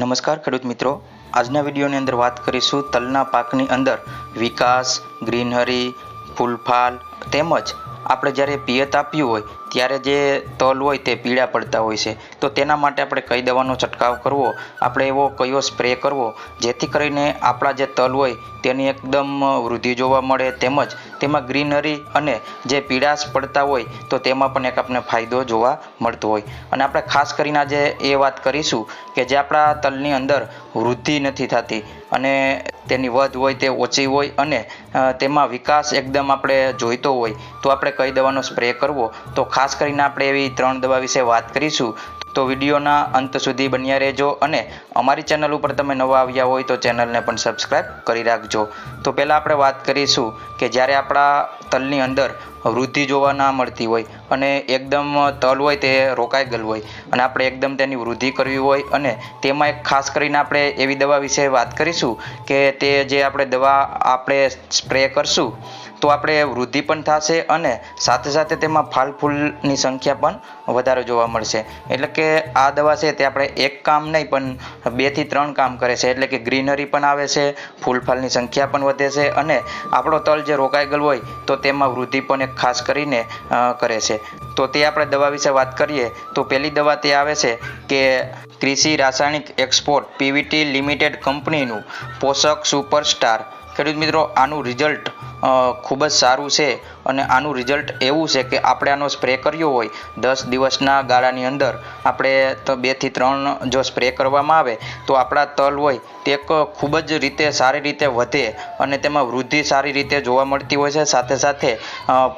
નમસ્કાર ખેડૂત મિત્રો. આજના વિડીયોની અંદર વાત કરીશું તલના પાકની અંદર વિકાસ ગ્રીનહરી ફૂલફાલ તેમજ આપણે જ્યારે પિયત આપ્યું હોય, ત્યારે જે તલ હોય તે પીળા પડતા હોય છે. તો તેના માટે આપણે કઈ દવાનો છંટકાવ કરવો, આપણે એવો કયો સ્પ્રે કરવો, જેથી કરીને આપણા જે તલ હોય તેની એકદમ વૃદ્ધિ જોવા મળે તેમજ તેમાં ગ્રીનરી અને જે પીળાશ પડતા હોય તો તેમાં પણ એક આપણને ફાયદો જોવા મળતો હોય. અને આપણે ખાસ કરીને આજે એ વાત કરીશું કે જે આપણા તલની અંદર વૃદ્ધિ નથી થતી અને તેની વધ હોય તે ઓછી હોય અને તેમાં વિકાસ એકદમ આપણે જોઈતો હોય તો આપણે કઈ દવાનો સ્પ્રે કરવો? તો ખાસ કરીને આપણે એવી ત્રણ દવા વિશે વાત કરીશું. તો વિડીયોના અંત સુધી બન્યા રહેજો અને અમારી ચેનલ ઉપર તમે નવા આવ્યા હોય તો ચેનલને પણ સબસ્ક્રાઈબ કરી રાખજો. તો પહેલાં આપણે વાત કરીશું કે જ્યારે આપણા તલની અંદર વૃદ્ધિ જોવા ના મળતી હોય અને એકદમ તલ હોય તે રોકાઈ ગયેલું હોય અને આપણે એકદમ તેની વૃદ્ધિ કરવી હોય અને તેમાં એક ખાસ કરીને આપણે એવી દવા વિશે વાત કરીશું કે તે જે આપણે દવા આપણે સ્પ્રે કરશું તો આપણે વૃદ્ધિ પણ થશે અને સાથે સાથે તેમાં ફાલ ફૂલની સંખ્યા પણ વધારે જોવા મળશે. એટલે કે આ દવા છે તે આપણે એક કામ નહીં, પણ બેથી ત્રણ કામ કરે છે. એટલે કે ગ્રીનરી પણ આવે છે ફૂલ ફાલની સંખ્યા પણ વધે છે અને આપણો તલ જે રોકાઈ ગયેલો હોય તો તેમાં વૃદ્ધિ પણ એક ખાસ કરીને કરે છે. તો તે આપણે દવા વિશે વાત કરીએ, તો પહેલી દવા તે આવે છે કે કૃષિ રાસાયણિક એક્સપોર્ટ પીવીટી લિમિટેડ કંપનીનું પોષક સુપરસ્ટાર ખેડૂત મિત્રો, આનું રિઝલ્ટ ખૂબ જ સારું છે. અને આનું રિઝલ્ટ એવું છે કે આપણે આનો સ્પ્રે કર્યો હોય, દસ દિવસના ગાળાની અંદર આપણે તો બેથી ત્રણ જો સ્પ્રે કરવામાં આવે, તો આપણા તલ હોય તે ખૂબ જ રીતે સારી રીતે વધે અને તેમાં વૃદ્ધિ સારી રીતે જોવા મળતી હોય છે. સાથે સાથે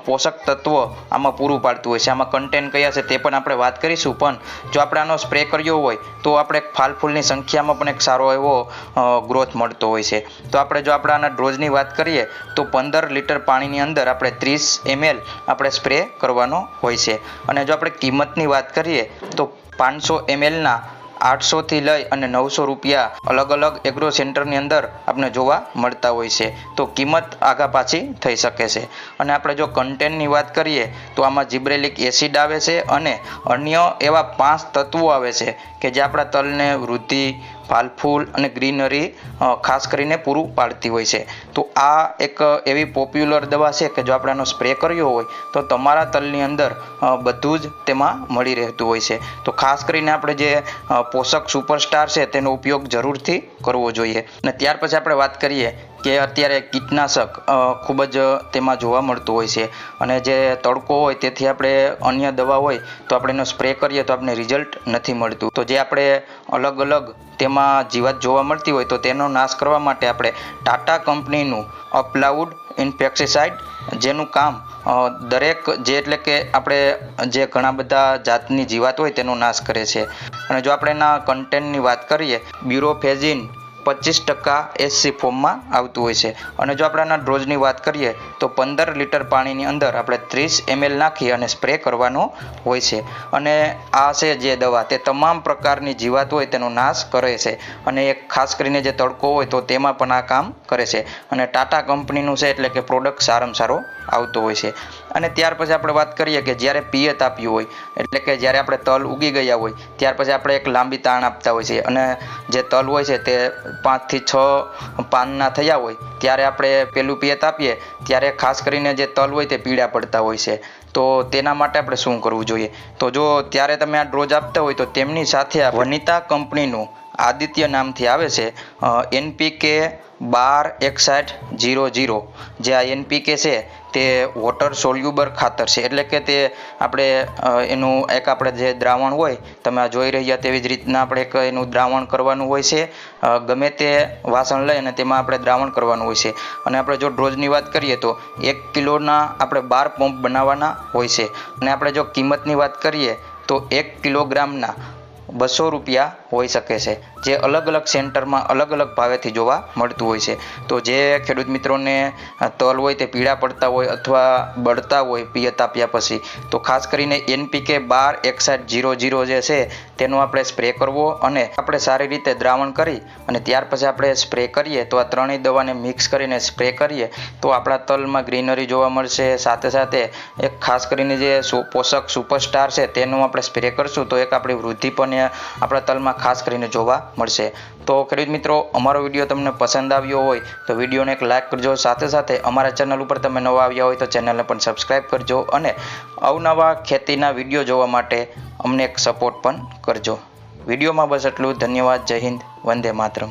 પોષક તત્વો આમાં પૂરું પાડતું હોય છે. આમાં કન્ટેન્ટ કયા છે તે પણ આપણે વાત કરીશું. પણ જો આપણે આનો સ્પ્રે કર્યો હોય, તો આપણે ફાલ ફૂલની સંખ્યામાં પણ એક સારો એવો ગ્રોથ મળતો હોય છે. તો આપણે જો આપણે આના ડોઝની વાત કરીએ, તો પંદર લીટર પાણીની અંદર આપણે ત્રીસ એમએલ આપણે સ્પ્રે કરવાનો હોય છે. અને જો આપણે કિંમતની વાત કરીએ, તો પાંચસો એમએલના આઠસોથી લઈ અને નવસો રૂપિયા અલગ અલગ એગ્રો સેન્ટરની અંદર આપણે જોવા મળતા હોય છે. તો કિંમત આગા પાછી થઈ શકે છે. અને આપણે જો કન્ટેન્ટની વાત કરીએ, તો આમાં જીબ્રેલિક એસિડ આવે છે અને અન્ય એવા પાંચ તત્વો આવે છે કે જે આપણા તલને વૃદ્ધિ ફાલફૂલ અને ગ્રીનરી ખાસ કરીને પૂરું પાડતી હોય છે. તો આ એક એવી પોપ્યુલર દવા છે કે જો આપણે આનો સ્પ્રે કર્યો હોય, તો તમારા તલની અંદર બધું જ તેમાં મળી રહેતું હોય છે. તો ખાસ કરીને આપણે જે પોષક સુપરસ્ટાર છે, તેનો ઉપયોગ જરૂરથી કરવો જોઈએ. અને ત્યાર પછી આપણે વાત કરીએ કે અત્યારે કીટનાશક ખૂબ જ તેમાં જોવા મળતું હોય છે. અને જે તડકો હોય તેથી આપણે અન્ય દવા હોય તો આપણે એનો સ્પ્રે કરીએ તો આપણે રિઝલ્ટ નથી મળતું. તો જે આપણે અલગ અલગ તેમાં જીવાત જોવા મળતી હોય તો તેનો નાશ કરવા માટે આપણે ટાટા કંપનીનું અપલાઉડ ઇન્ફેક્સિસાઇડ જેનું કામ દરેક જે એટલે કે આપણે જે ઘણા બધા જાતની જીવાત હોય તેનો નાશ કરે છે. અને જો આપણે એના કન્ટેન્ટની વાત કરીએ બ્યુરોફેઝિન પચીસ ટકા એસસી ફોર્મમાં આવતું હોય છે. અને જો આપણાના ડોઝની વાત કરીએ, તો પંદર લીટર પાણીની અંદર આપણે ત્રીસ એમએલ નાખી અને સ્પ્રે કરવાનો હોય છે. અને આ છે જે દવા, તે તમામ પ્રકારની જીવાત હોય તેનો નાશ કરે છે. અને એક ખાસ કરીને જે તડકો હોય તો તેમાં પણ આ કામ કરે છે. અને ટાટા કંપનીનું છે એટલે કે પ્રોડક્ટ સારામાં સારો આવતો હોય છે. અને ત્યાર પછી આપણે વાત કરીએ કે જ્યારે પિયત આપ્યું હોય, એટલે કે જ્યારે આપણે તલ ઉગી ગયા હોય, ત્યાર પછી આપણે એક લાંબી તાણ આપતા હોય છે. અને જે તલ હોય છે તે પાંચથી છ પાનના થયા હોય, ત્યારે આપણે પેલું પિયત આપીએ, ત્યારે ખાસ કરીને જે તલ હોય તે પીળા પડતા હોય છે. તો તેના માટે આપણે શું કરવું જોઈએ? તો જો ત્યારે તમે આ ડ્રોઝ આપતા હોય તો તેમની સાથે વનિતા કંપનીનું આદિત્ય નામથી આવે છે એનપીકે બાર એકસાઠ જીરો જીરો, જે આ એનપીકે છે, તે વોટર સોલ્યુબર ખાતર છે. એટલે કે તે આપણે એનું એક આપણે જે દ્રાવણ હોય, તમે આ જોઈ રહ્યા તેવી જ રીતના આપણે એક એનું દ્રાવણ કરવાનું હોય છે. ગમે તે વાસણ લઈ અને તેમાં આપણે દ્રાવણ કરવાનું હોય છે. અને આપણે જો ડ્રોઝની વાત કરીએ તો એક કિલોના આપણે બાર પંપ બનાવવાના હોય છે. અને આપણે જો કિંમતની વાત કરીએ તો એક કિલોગ્રામના બસો રૂપિયા હોઈ શકે છે, જે અલગ અલગ સેન્ટરમાં અલગ અલગ ભાવેથી જોવા મળતું હોય છે. તો જે ખેડૂત મિત્રોને તલ હોય તે પીળા પડતા હોય અથવા બળતા હોય પિયત આપ્યા પછી, તો ખાસ કરીને એનપીકે બાર એકસાઠ જીરો જીરો જે છે તેનો આપણે સ્પ્રે કરવો અને આપણે સારી રીતે દ્રાવણ કરી અને ત્યાર પછી આપણે સ્પ્રે કરીએ તો આ ત્રણેય દવાને મિક્સ કરીને સ્પ્રે કરીએ તો આપણા તલમાં ગ્રીનરી જોવા મળશે. સાથે સાથે એક ખાસ કરીને જે પોષક સુપરસ્ટાર છે તેનું આપણે સ્પ્રે કરશું તો એક આપણી વૃદ્ધિ પણ આપણા તલમાં ખાસ કરીને જોવા મળશે. તો ખેડૂત મિત્રો, અમારો વીડિયો તમને પસંદ આવ્યો હોય તો વિડીયોને એક લાઇક કરજો. સાથે સાથે અમારા ચેનલ ઉપર તમે નવા આવ્યા હોય તો ચેનલને પણ સબસ્ક્રાઈબ કરજો અને અવનવા ખેતીના વીડિયો જોવા માટે અમને એક સપોર્ટ પણ કરજો. વિડીયોમાં બસ એટલું ધન્યવાદ. જય હિન્દ. વંદે માતરમ.